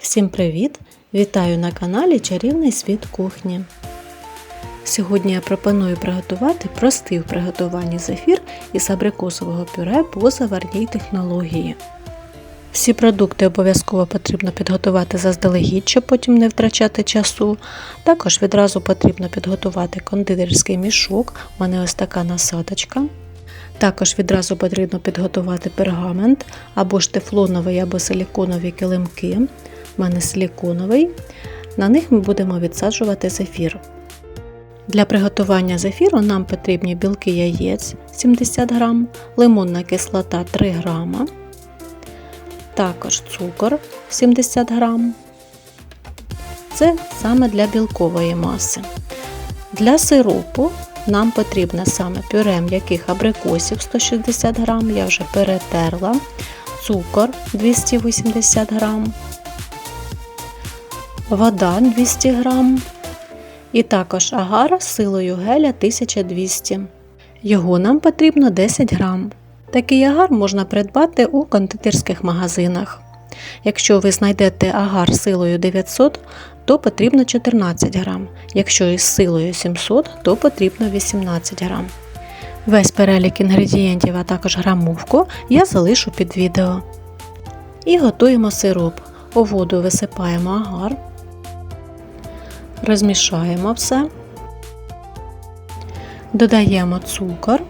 Всім привіт! Вітаю на каналі Чарівний світ кухні. Сьогодні я пропоную приготувати простий в приготуванні зефір із абрикосового пюре по заварній технології. Всі продукти обов'язково потрібно підготувати заздалегідь, щоб потім не втрачати часу. Також відразу потрібно підготувати кондитерський мішок, у мене ось така насадочка. Також відразу потрібно підготувати пергамент або ж тефлоновий або силіконові килимки. У мене силіконовий. На них ми будемо відсаджувати зефір. Для приготування зефіру нам потрібні білки яєць 70 г, лимонна кислота 3 г, також цукор 70 г. Це саме для білкової маси. Для сиропу нам потрібно саме пюре м'яких абрикосів 160 г, я вже перетерла, цукор 280 г, вода 200 г і також агар силою геля 1200 Його нам потрібно 10 г. Такий агар можна придбати у кондитерських магазинах. Якщо ви знайдете агар силою 900, то потрібно 14 грам. Якщо із силою 700, то потрібно 18 грам. Весь перелік інгредієнтів, а також грамовку я залишу під відео. І готуємо сироп. У воду висипаємо агар, розмішаємо все, додаємо цукор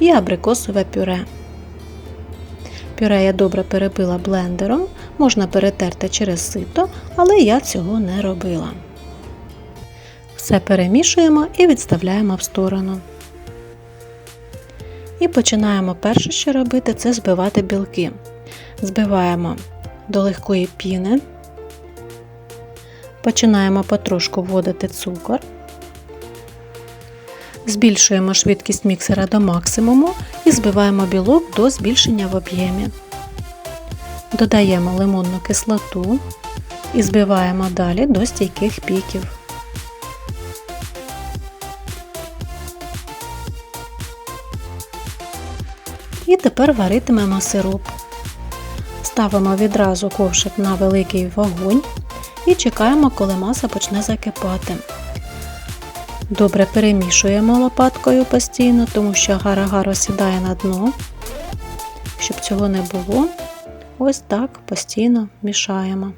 і абрикосове пюре. Пюре я добре перебила блендером, можна перетерти через сито, але я цього не робила. Все перемішуємо і відставляємо в сторону. І починаємо перше, що робити, це збивати білки. Збиваємо до легкої піни, починаємо потрошку вводити цукор. Збільшуємо швидкість міксера до максимуму і збиваємо білок до збільшення в об'ємі. Додаємо лимонну кислоту і збиваємо далі до стійких піків. І тепер варитимемо сироп. Ставимо відразу ковшик на великий вогонь і чекаємо, коли маса почне закипати. Добре перемішуємо лопаткою постійно, тому що гар-агар осідає на дно. Щоб цього не було, ось так постійно мішаємо.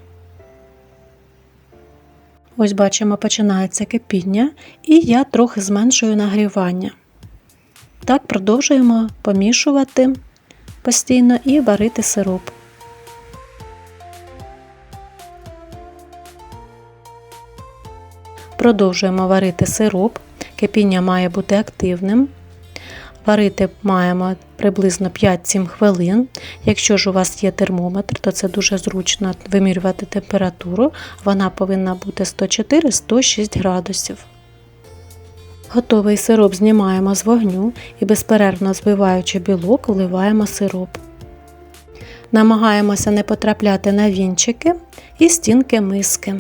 Ось бачимо, починається кипіння, і я трохи зменшую нагрівання. Так продовжуємо помішувати постійно і варити сироп. Продовжуємо варити сироп. Кипіння має бути активним. Варити маємо приблизно 5-7 хвилин. Якщо ж у вас є термометр, то це дуже зручно вимірювати температуру. Вона повинна бути 104-106 градусів. Готовий сироп знімаємо з вогню і безперервно збиваючи білок, вливаємо сироп. Намагаємося не потрапляти на вінчики і стінки миски.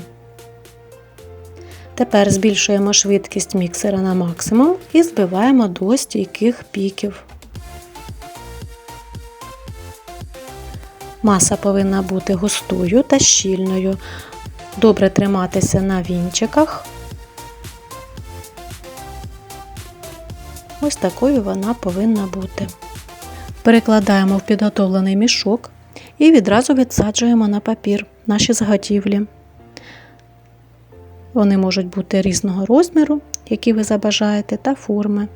Тепер збільшуємо швидкість міксера на максимум і збиваємо до стійких піків. Маса повинна бути густою та щільною. Добре триматися на вінчиках. Ось такою вона повинна бути. Перекладаємо в підготовлений мішок і відразу відсаджуємо на папір наші заготівлі. Вони можуть бути різного розміру, які ви забажаєте, та форми.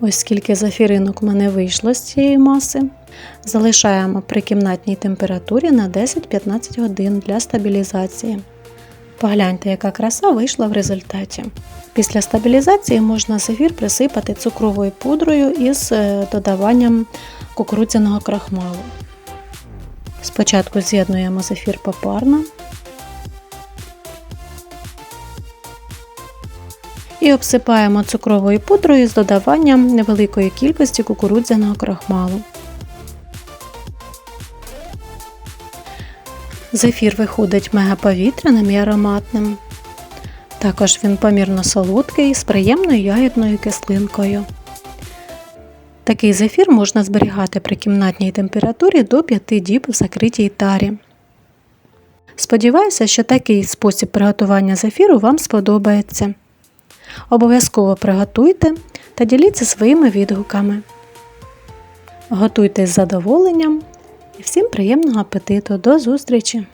Ось скільки зафіринок в мене вийшло з цієї маси. Залишаємо при кімнатній температурі на 10-15 годин для стабілізації. Погляньте, яка краса вийшла в результаті. Після стабілізації можна зефір присипати цукровою пудрою із е, додаванням кукурудзяного крахмалу. Спочатку з'єднуємо зефір попарно і обсипаємо цукровою пудрою з додаванням невеликої кількості кукурудзяного крахмалу. Зефір виходить мегаповітряним і ароматним. Також він помірно солодкий з приємною ягідною кислинкою. Такий зефір можна зберігати при кімнатній температурі до 5 діб в закритій тарі. Сподіваюся, що такий спосіб приготування зефіру вам сподобається. Обов'язково приготуйте та діліться своїми відгуками. Готуйте з задоволенням і всім приємного апетиту. До зустрічі!